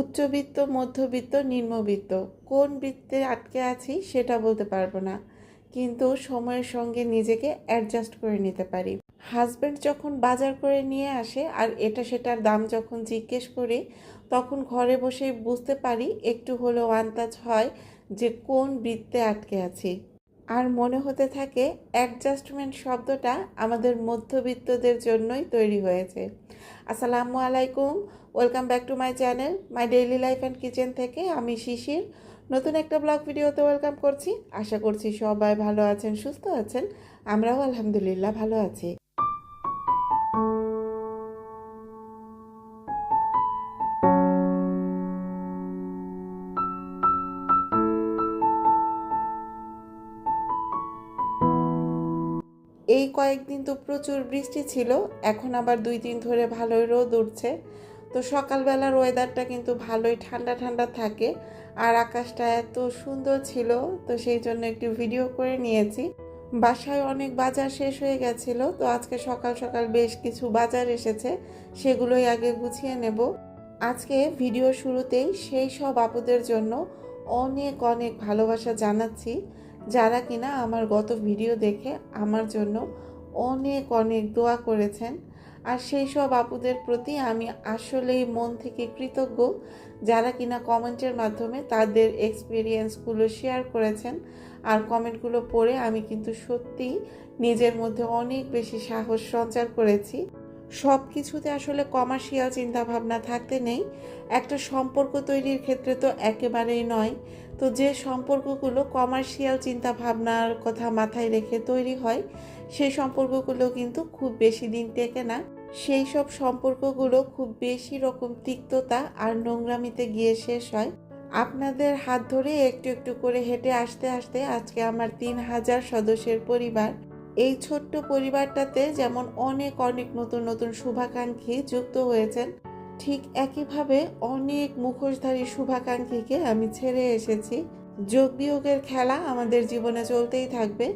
উচ্চবিত্ত, মধ্যবিত্ত, নিম্নবিত্ত। কোন বৃত্তে আটকে আছি সেটা বলতে পারব না, কিন্তু সময়ের সঙ্গে নিজেকে অ্যাডজাস্ট করে নিতে পারি। হাজব্যান্ড যখন বাজার করে নিয়ে আসে আর এটা সেটার দাম যখন জিজ্ঞেস করি, তখন ঘরে বসে বুঝতে পারি একটু হলেও আন্দাজ হয় যে কোন বৃত্তে আটকে আছি। আর মনে হতে থাকে অ্যাডজাস্টমেন্ট শব্দটা আমাদের মধ্যবিত্তদের জন্যই তৈরি হয়েছে। আসসালামু আলাইকুম welcome back to my channel my daily life and kitchen থেকে আমি শিশির। নতুন একটা ব্লগ ভিডিওতে ওয়েলকাম করছি। আশা করছি সবাই ভালো আছেন, সুস্থ আছেন। আমরাও আলহামদুলিল্লাহ ভালো আছি। এই কয়েকদিন তো প্রচুর বৃষ্টি ছিল, এখন আবার দুই দিন ধরে ভালোই রোদ উঠছে। তো সকালবেলার ওয়েদারটা কিন্তু ভালোই ঠান্ডা ঠান্ডা থাকে আর আকাশটা এত সুন্দর ছিল, তো সেই জন্য একটু ভিডিও করে নিয়েছি। বাসায় অনেক বাজার শেষ হয়ে গেছিল, তো আজকে সকাল সকাল বেশ কিছু বাজার এসেছে, সেগুলোই আগে গুছিয়ে নেব। আজকে ভিডিও শুরুতেই সেই সব আপুদের জন্য অনেক অনেক ভালোবাসা জানাচ্ছি। যারা কিনা আমার গত ভিডিও দেখে আমার জন্য অনেক অনেক দোয়া করেছেন। আর সেই সব আপুদের প্রতি আমি আসলেই মন থেকে কৃতজ্ঞ। যারা কিনা কমেন্টের মাধ্যমে তাদের এক্সপিরিয়েন্সগুলো শেয়ার করেছেন আর কমেন্টগুলো পড়ে আমি কিন্তু সত্যিই নিজের মধ্যে অনেক বেশি সাহস সঞ্চার করেছি। সব কিছুতে আসলে কমার্শিয়াল চিন্তাভাবনা থাকতে নেই। একটা সম্পর্ক তৈরির ক্ষেত্রে তো একেবারেই নয়। তো যে সম্পর্কগুলো কমার্শিয়াল চিন্তাভাবনার কথা মাথায় রেখে তৈরি হয়, সেই সম্পর্কগুলো কিন্তু খুব বেশি দিন টেকে না। সেই সব সম্পর্কগুলো খুব বেশি রকম তিক্ততা আর নোংরামিতে গিয়ে শেষ হয়। আপনাদের হাত ধরে একটু একটু করে হেঁটে আসতে আসতে আজকে আমার তিন হাজার সদস্যের পরিবার এই ছোট্ট পরিবারটাতে যেমন অনেক অনেক নতুন নতুন শুভাকাঙ্ক্ষী যুক্ত হয়েছেন, ঠিক একইভাবে অনেক মুখোশধারী শুভাকাঙ্ক্ষীকে আমি ছেড়ে এসেছি। যোগ বিয়োগের খেলা আমাদের জীবনে চলতেই থাকবে,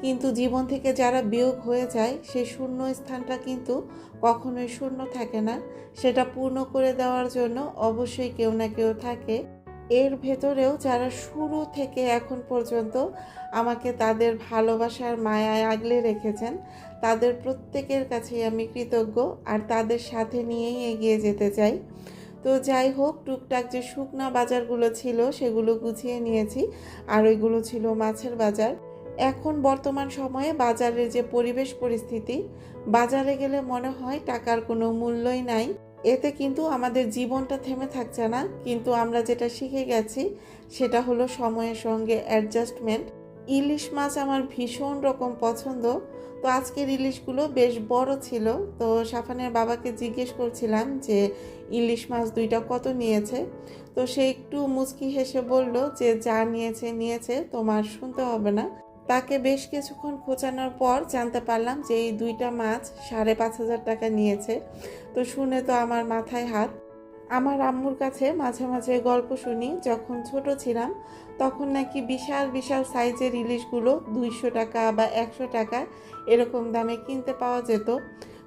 কিন্তু জীবন থেকে যারা বিয়োগ হয়ে যায়, সেই শূন্য স্থানটা কিন্তু কখনোই শূন্য থাকে না। সেটা পূর্ণ করে দেওয়ার জন্য অবশ্যই কেউ না কেউ থাকে। এর ভেতরেও যারা শুরু থেকে এখন পর্যন্ত আমাকে তাদের ভালোবাসার মায়ায় আগলে রেখেছেন, তাদের প্রত্যেকের কাছেই আমি কৃতজ্ঞ আর তাদের সাথে নিয়েই এগিয়ে যেতে চাই। তো যাই হোক, টুকটাক যে শুকনা বাজারগুলো ছিল সেগুলো গুছিয়ে নিয়েছি আর ওইগুলো ছিল মাছের বাজার। এখন বর্তমান সময়ে বাজারের যে পরিবেশ পরিস্থিতি, বাজারে গেলে মনে হয় টাকার কোনো মূল্যই নাই। এতে কিন্তু আমাদের জীবনটা থেমে থাকছে না, কিন্তু আমরা যেটা শিখে গেছি সেটা হলো সময়ের সঙ্গে অ্যাডজাস্টমেন্ট ইলিশ মাছ আমার ভীষণ রকম পছন্দ। তো আজকের ইলিশগুলো বেশ বড় ছিল। তো সাফানের বাবাকে জিজ্ঞেস করছিলাম যে, ইলিশ মাছ দুইটা কত নিয়েছে? তো সে একটু মুচকি হেসে বলল যে, যা নিয়েছে নিয়েছে, তোমার শুনতে হবে না। তাকে বেশ কিছুক্ষণ খোঁচানোর পর জানতে পারলাম যে এই দুইটা মাছ সাড়ে পাঁচ হাজার টাকা নিয়েছে। তো শুনে তো আমার মাথায় হাত। আমার আম্মুর কাছে মাঝে মাঝে গল্প শুনি, যখন ছোট ছিলাম, তখন নাকি বিশাল বিশাল সাইজের ইলিশগুলো দুইশো টাকা বা একশো টাকা এরকম দামে কিনতে পাওয়া যেত।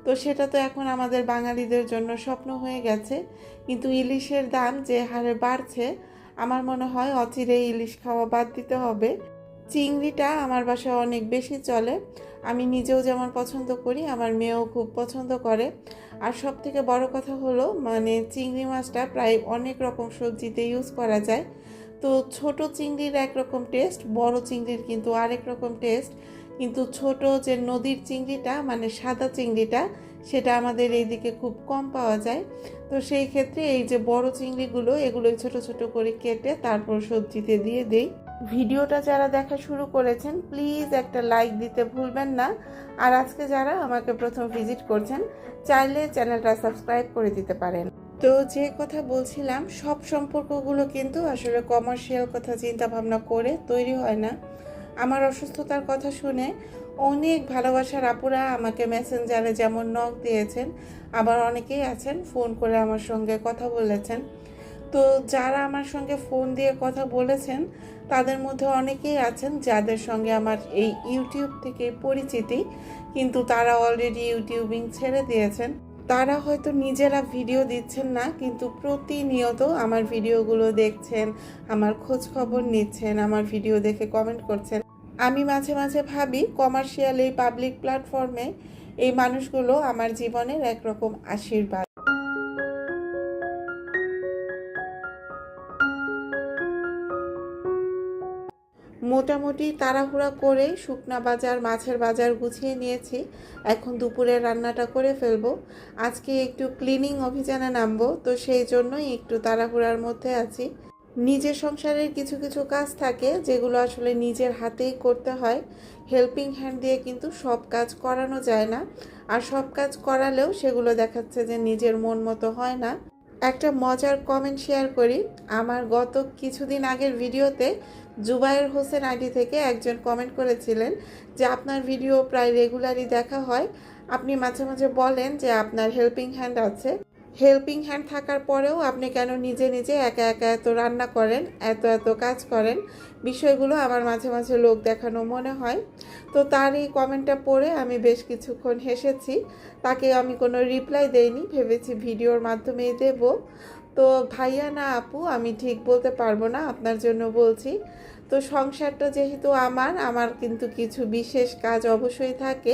তো সেটা তো এখন আমাদের বাঙালিদের জন্য স্বপ্ন হয়ে গেছে। কিন্তু ইলিশের দাম যে হারে বাড়ছে, আমার মনে হয় অচিরে ইলিশ খাওয়া বাদ দিতে হবে। চিংড়িটা আমার বাসায় অনেক বেশি চলে। আমি নিজেও যেমন পছন্দ করি, আমার মেয়েও খুব পছন্দ করে। আর সব থেকে বড় কথা হলো মানে চিংড়ি মাছটা প্রায় অনেক রকম সবজিতে ইউজ করা যায়। তো ছোট চিংড়ির একরকম টেস্ট বড় চিংড়ির কিন্তু আরেক রকম টেস্ট কিন্তু ছোট যে নদীর চিংড়িটা মানে সাদা চিংড়িটা, সেটা আমাদের এইদিকে খুব কম পাওয়া যায়। তো সেই ক্ষেত্রে এই যে বড় চিংড়িগুলো এগুলো ছোট ছোট করে কেটে তারপর সবজিতে দিয়ে দেই। ভিডিওটা যারা দেখা শুরু করেছেন প্লিজ একটা লাইক দিতে ভুলবেন না। আর আজকে যারা আমাকে প্রথম ভিজিট করছেন, চাইলে চ্যানেলটা সাবস্ক্রাইব করে দিতে পারেন। তো যে কথা বলছিলাম, সব সম্পর্কগুলো কিন্তু আসলে কমার্শিয়াল কথা চিন্তা ভাবনা করে তৈরি হয় না। আমার অসুস্থতার কথা শুনে অনেক ভালোবাসার আপুরা আমাকে মেসেঞ্জারে যেমন নখ দিয়েছেন, আবার অনেকেই আছেন ফোন করে আমার সঙ্গে কথা বলেছেন। তো যারা আমার সঙ্গে ফোন দিয়ে কথা বলেছেন, তাদের মধ্যে অনেকেই আছেন যাদের সঙ্গে আমার এই ইউটিউব থেকে পরিচিতি। কিন্তু তারা অলরেডি ইউটিউবিং ছেড়ে দিয়েছেন। তারা হয়তো নিজেরা ভিডিও দিচ্ছেন না, কিন্তু প্রতিনিয়ত আমার ভিডিওগুলো দেখছেন, আমার খোঁজ খবর নিচ্ছেন, আমার ভিডিও দেখে কমেন্ট করছেন। আমি মাঝে মাঝে ভাবি কমার্শিয়াল এই পাবলিক প্ল্যাটফর্মে এই মানুষগুলো আমার জীবনের একরকম আশীর্বাদ। মোটামুটি তাড়াহুড়া করে শুকনা বাজার, মাছের বাজার গুছিয়ে নিয়েছি। এখন দুপুরে রান্নাটা করে ফেলব। আজকে একটু ক্লিনিং অভিযানে নামবো, তো সেই জন্যই একটু তাড়াহুড়ার মধ্যে আছি। নিজের সংসারের কিছু কিছু কাজ থাকে যেগুলো আসলে নিজের হাতেই করতে হয়। হেল্পিং হ্যান্ড দিয়ে কিন্তু সব কাজ করানো যায় না। আর সব কাজ করালেও সেগুলো দেখাচ্ছে যে নিজের মন মতো হয় না। একটা মজার কমেন্ট শেয়ার করি। আমার গত কিছুদিন আগের ভিডিওতে জুবায়ের হোসেন আইডি থেকে একজন কমেন্ট করেছিলেন যে, আপনার ভিডিও প্রায় রেগুলারই দেখা হয়। আপনি মাঝে মাঝে বলেন যে, আপনার হেল্পিং হ্যান্ড আছে। হেল্পিং হ্যান্ড থাকার পরেও আপনি কেন নিজে নিজে একা একা এত রান্না করেন, এত এত কাজ করেন? বিষয়গুলো আমার মাঝে মাঝে লোক দেখানো মনে হয়। তো তার এই কমেন্টটা পড়ে আমি বেশ কিছুক্ষণ হেসেছি। তাকে আমি কোনো রিপ্লাই দেইনি, ভেবেছি ভিডিওর মাধ্যমেই দেব। তো ভাইয়া না আপু, আমি ঠিক বলতে পারব না, আপনার জন্য বলছি। তো সংসারটা যেহেতু আমার আমার কিন্তু কিছু বিশেষ কাজ অবশ্যই থাকে।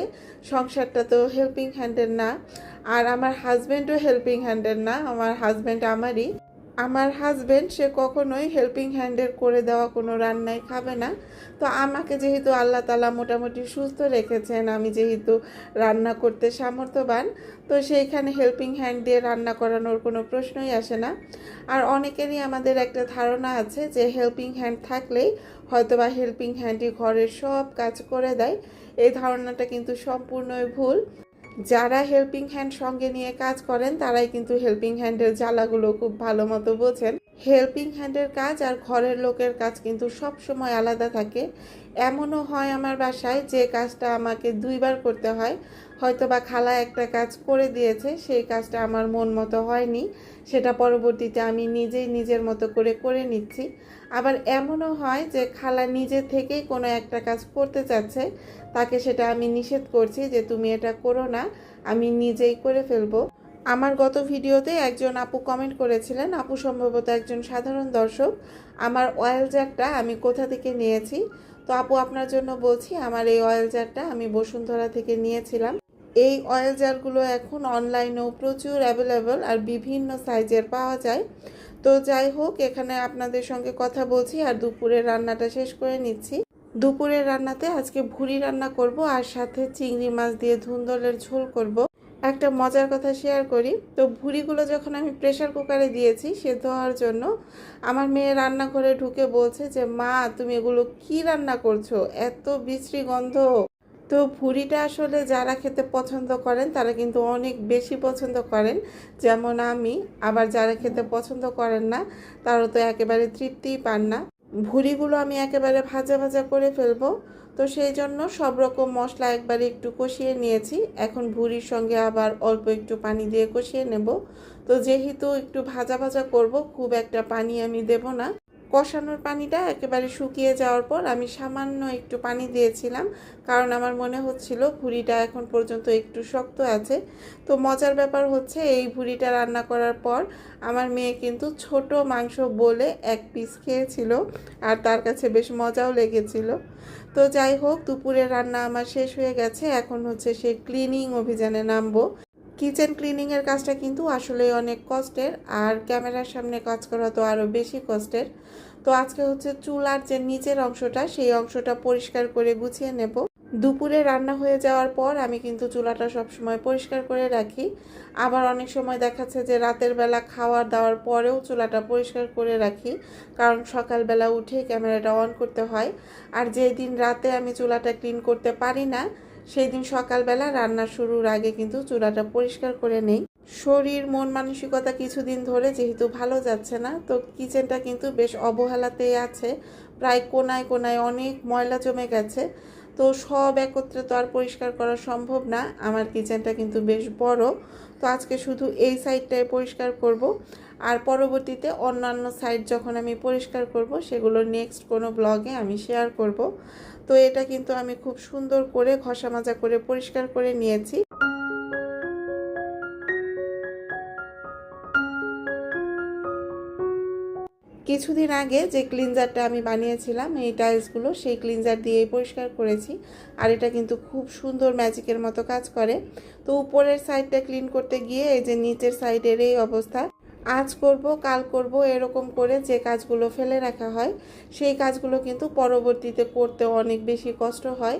সংসারটা তো হেল্পিং হ্যান্ডের না। আর আমার হাজব্যান্ডও হেল্পিং হ্যান্ডের না, আমার হাজব্যান্ড আমারই। আমার হাজব্যান্ড সে কখনোই হেল্পিং হ্যান্ডের করে দেওয়া কোনো রান্নাই খাবে না। তো আমাকে যেহেতু আল্লাহ তালা মোটামুটি সুস্থ রেখেছেন, আমি যেহেতু রান্না করতে সামর্থ্যবান, তো সেইখানে হেল্পিং হ্যান্ড দিয়ে রান্না করানোর কোনো প্রশ্নই আসে না। আর অনেকেরই আমাদের একটা ধারণা আছে যে হেল্পিং হ্যান্ড থাকলেই হয়তোবা হেল্পিং হ্যান্ডই ঘরের সব কাজ করে দেয়। এই ধারণাটা কিন্তু সম্পূর্ণই ভুল। যারা হেল্পিং হ্যান্ড সঙ্গে নিয়ে কাজ করেন, তারাই কিন্তু হেল্পিং হ্যান্ডের জ্বালাগুলো খুব ভালো মতো বোঝেন। হেল্পিং হ্যান্ডের কাজ আর ঘরের লোকের কাজ কিন্তু সব সময় আলাদা থাকে। এমনও হয় আমার বাসায় যে কাজটা আমাকে দুইবার করতে হয়। হয়তো বা খালা একটা কাজ করে দিয়েছে, সেই কাজটা আমার মন মতো হয়নি। সেটা পরবর্তীতে আমি নিজেই নিজের মতো করে করে নিচ্ছি। আবার এমনও হয় যে খালা নিজে থেকেই কোনো একটা কাজ করতে চাচ্ছে, তাকে সেটা আমি নিষেধ করছি যে তুমি এটা করো না, আমি নিজেই করে ফেলব। আমার গত ভিডিওতে একজন আপু কমেন্ট করেছিলেন, আপু সম্ভবত একজন সাধারণ দর্শক, আমার অয়েল জারটা আমি কোথা থেকে নিয়েছি? তো আপু আপনার জন্য বলছি, আমার এই অয়েল জারটা আমি বসুন্ধরা থেকে নিয়েছিলাম। এই অয়েল জারগুলো এখন অনলাইনেও প্রচুর অ্যাভেলেবল আর বিভিন্ন সাইজের পাওয়া যায়। তো যাই হোক, এখানে আপনাদের সঙ্গে কথা বলছি আর দুপুরের রান্নাটা শেষ করে নিচ্ছি। দুপুরের রান্নাতে আজকে ভুড়ি রান্না করব আর সাথে চিংড়ি মাছ দিয়ে ধুন্দলের ঝোল করব। একটা মজার কথা শেয়ার করি। তো ভুড়িগুলো যখন আমি প্রেশার কুকারে দিয়েছি সেদ্ধ হওয়ার জন্য, আমার মেয়ে রান্নাঘরে ঢুকে বলছে যে, মা, তুমি এগুলো কি রান্না করছ? এত বিশ্রী গন্ধ। তো ভুড়িটা আসলে যারা খেতে পছন্দ করেন, তারা কিন্তু অনেক বেশি পছন্দ করেন। যেমন আমি, আবার যারা খেতে পছন্দ করেন না, তারা তো একেবারে তৃপ্তিই পান না। ভুড়িগুলো আমি একেবারে ভাজা ভাজা করে ফেলব। তো সেই জন্য সব রকম মশলা একবারে একটু কষিয়ে নিয়েছি। এখন ভুড়ির সঙ্গে আবার অল্প একটু পানি দিয়ে কষিয়ে নেব। তো যেহেতু একটু ভাজা ভাজা করব, খুব একটা পানি আমি দেব না। কষানোর পানিটা একেবারে শুকিয়ে যাওয়ার পর আমি সামান্য একটু পানি দিয়েছিলাম, কারণ আমার মনে হচ্ছিল ভুড়িটা এখন পর্যন্ত একটু শক্ত আছে। তো মজার ব্যাপার হচ্ছে এই ভুড়িটা রান্না করার পর আমার মেয়ে কিন্তু ছোট মাংস বলে এক পিস খেয়েছিল আর তার কাছে বেশ মজাও লেগেছিল। তো যাই হোক, দুপুরের রান্না আমার শেষ হয়ে গেছে। এখন হচ্ছে সে ক্লিনিং অভিযানে নামবো। কিচেন ক্লিনিংয়ের কাজটা কিন্তু আসলে অনেক কষ্টের, আর ক্যামেরার সামনে কাজ করা তো আরও বেশি কষ্টের। তো আজকে হচ্ছে চুলার যে নিচের অংশটা, সেই অংশটা পরিষ্কার করে গুছিয়ে নেব। দুপুরে রান্না হয়ে যাওয়ার পর আমি কিন্তু চুলাটা সবসময় পরিষ্কার করে রাখি। আবার অনেক সময় দেখাচ্ছে যে রাতের বেলা খাওয়ার দাওয়ার পরেও চুলাটা পরিষ্কার করে রাখি, কারণ সকালবেলা উঠে ক্যামেরাটা অন করতে হয়। আর যেই দিন রাতে আমি চুলাটা ক্লিন করতে পারি না সেই দিন সকালবেলা রান্না শুরুর আগে কিন্তু চূড়াটা পরিষ্কার করে নেই। শরীর, মন মানসিকতা কিছুদিন ধরে যেহেতু ভালো যাচ্ছে না, তো কিচেনটা কিন্তু বেশ অবহেলাতেই আছে। প্রায় কোনায় কোনায় অনেক ময়লা জমে গেছে, তো সব একত্রে তো আর পরিষ্কার করা সম্ভব না। আমার কিচেনটা কিন্তু বেশ বড়, তো আজকে শুধু এই সাইডটাই পরিষ্কার করব। আর পরবর্তীতে অন্যান্য সাইড যখন আমি পরিষ্কার করব, সেগুলো নেক্সট কোনো ব্লগে আমি শেয়ার করব। তো এটা কিন্তু আমি খুব সুন্দর করে ঘষা মাজা করে পরিষ্কার করে নিয়েছি। কিছুদিন আগে যে ক্লিনজারটা আমি বানিয়েছিলাম, এই টাইলসগুলো, সেই ক্লিনজার দিয়ে পরিষ্কার করেছি। আর এটা কিন্তু খুব সুন্দর ম্যাজিকের মতো কাজ করে। তো উপরের সাইডটা ক্লিন করতে গিয়ে এই যে নিচের সাইডের এই অবস্থা আজ করব, কাল করব, এরকম করে যে কাজগুলো ফেলে রাখা হয়, সেই কাজগুলো কিন্তু পরবর্তীতে করতে অনেক বেশি কষ্ট হয়।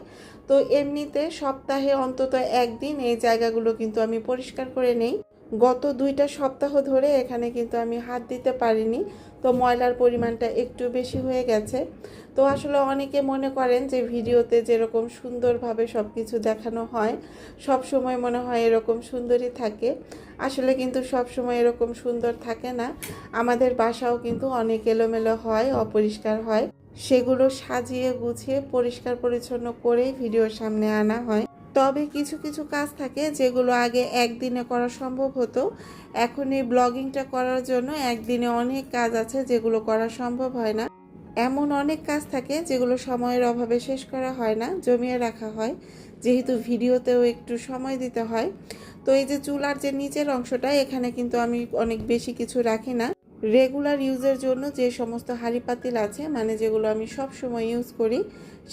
তো এমনিতে সপ্তাহে অন্তত একদিন এই জায়গাগুলো কিন্তু আমি পরিষ্কার করে নেই। গত দুইটা সপ্তাহ ধরে এখানে কিন্তু আমি হাত দিতে পারিনি। তো ময়লার পরিমাণটা একটু বেশি হয়ে গেছে। তো আসলে অনেকে মনে করেন যে ভিডিওতে যেরকম সুন্দরভাবে সব কিছু দেখানো হয়, সব সময় মনে হয় এরকম সুন্দরই থাকে। আসলে কিন্তু সব সময় এরকম সুন্দর থাকে না। আমাদের বাসাও কিন্তু অনেক এলোমেলো হয়, অপরিষ্কার হয়। সেগুলো সাজিয়ে গুছিয়ে পরিষ্কার পরিচ্ছন্ন করেই ভিডিওর সামনে আনা হয়। তবে কিছু কিছু কাজ থাকে যেগুলো আগে একদিনে করা সম্ভব হতো। এখন এই ব্লগিংটা করার জন্য একদিনে অনেক কাজ আছে যেগুলো করা সম্ভব হয় না। এমন অনেক কাজ থাকে যেগুলো সময়ের অভাবে শেষ করা হয় না, জমিয়ে রাখা হয়। যেহেতু ভিডিওতেও একটু সময় দিতে হয়। তো এই যে চুলার যে নিচের অংশটা, এখানে কিন্তু আমি অনেক বেশি কিছু রাখি না। রেগুলার ইউজের জন্য যে সমস্ত হাঁড়ি পাতিল আছে মানে যেগুলো আমি সব সময় ইউজ করি,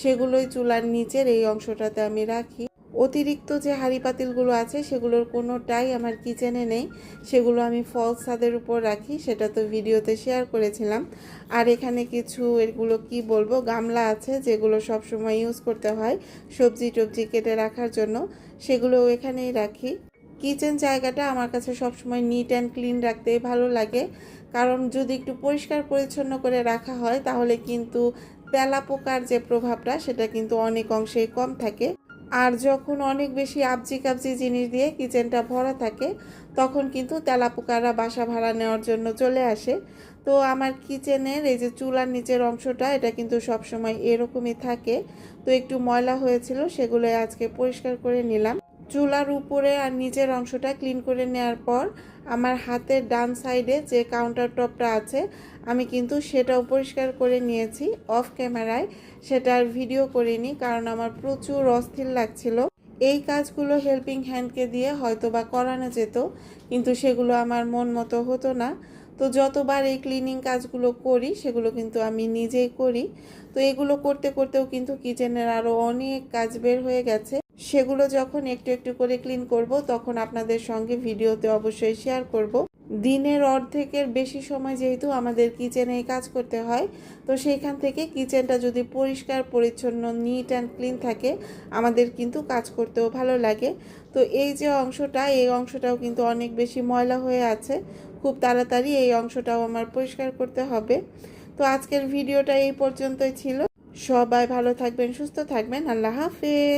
সেগুলোই চুলার নিচের এই অংশটাতে আমি রাখি। অতিরিক্ত যে হাঁড়ি পাতিলগুলো আছে, সেগুলোর কোনোটাই আমার কিচেনে নেই। সেগুলো আমি ফলস ছাদের উপর রাখি, সেটা তো ভিডিওতে শেয়ার করেছিলাম। আর এখানে কিছু, এগুলো কি বলব, গামলা আছে, যেগুলো সব সময় ইউজ করতে হয় সবজি টবজি কেটে রাখার জন্য। সেগুলো এখানেই রাখি। কিচেন জায়গাটা আমার কাছে সবসময় নিট অ্যান্ড ক্লিন রাখতেই ভালো লাগে। কারণ যদি একটু পরিষ্কার পরিচ্ছন্ন করে রাখা হয়, তাহলে কিন্তু তেলা পোকার যে প্রভাবটা, সেটা কিন্তু অনেক অংশেই কম থাকে। আর যখন অনেক বেশি আবজি কাবজি জিনিস দিয়ে কিচেনটা ভরা থাকে, তখন কিন্তু তেলাপোকারা বাসা ভাড়া নেওয়ার জন্য চলে আসে। তো আমার কিচেনের এই যে চুলার নিচের অংশটা, এটা কিন্তু সবসময় এরকমই থাকে। তো একটু ময়লা হয়েছিল সেগুলো আজকে পরিষ্কার করে নিলাম। চুলার উপরে আর নিচের অংশটা ক্লিন করে নেওয়ার পর আমার হাতের ডান সাইডে যে কাউন্টার টপটা আছে, আমি কিন্তু সেটাও পরিষ্কার করে নিয়েছি অফ ক্যামেরায় সেটার ভিডিও করিনি কারণ আমার প্রচুর অস্থির লাগছিল। এই কাজগুলো হেল্পিং হ্যান্ডকে দিয়ে হয়তো বা করানো যেত, কিন্তু সেগুলো আমার মন মতো হতো না। তো যতবার এই ক্লিনিং কাজগুলো করি, সেগুলো কিন্তু আমি নিজেই করি। তো এগুলো করতে করতেও কিন্তু কিচেনের আরও অনেক কাজ বের হয়ে গেছে। সেগুলো যখন একটু একটু করে ক্লিন করব, তখন আপনাদের সঙ্গে ভিডিওতে অবশ্যই শেয়ার করব। দিনের অর্ধেকের বেশি সময় যেহেতু আমাদের কিচেনে কাজ করতে হয়, তো সেইখান থেকে কিচেনটা যদি পরিষ্কার, পরিচ্ছন্ন নিট অ্যান্ড ক্লিন থাকে, আমাদের কিন্তু কাজ করতেও ভালো লাগে। তো এই যে অংশটা, এই অংশটাও কিন্তু অনেক বেশি ময়লা হয়ে আছে। খুব তাড়াতাড়ি এই অংশটাও আমার পরিষ্কার করতে হবে। তো আজকের ভিডিওটা এই পর্যন্তই ছিল। সবাই ভালো থাকবেন, সুস্থ থাকবেন। আল্লাহ হাফেজ।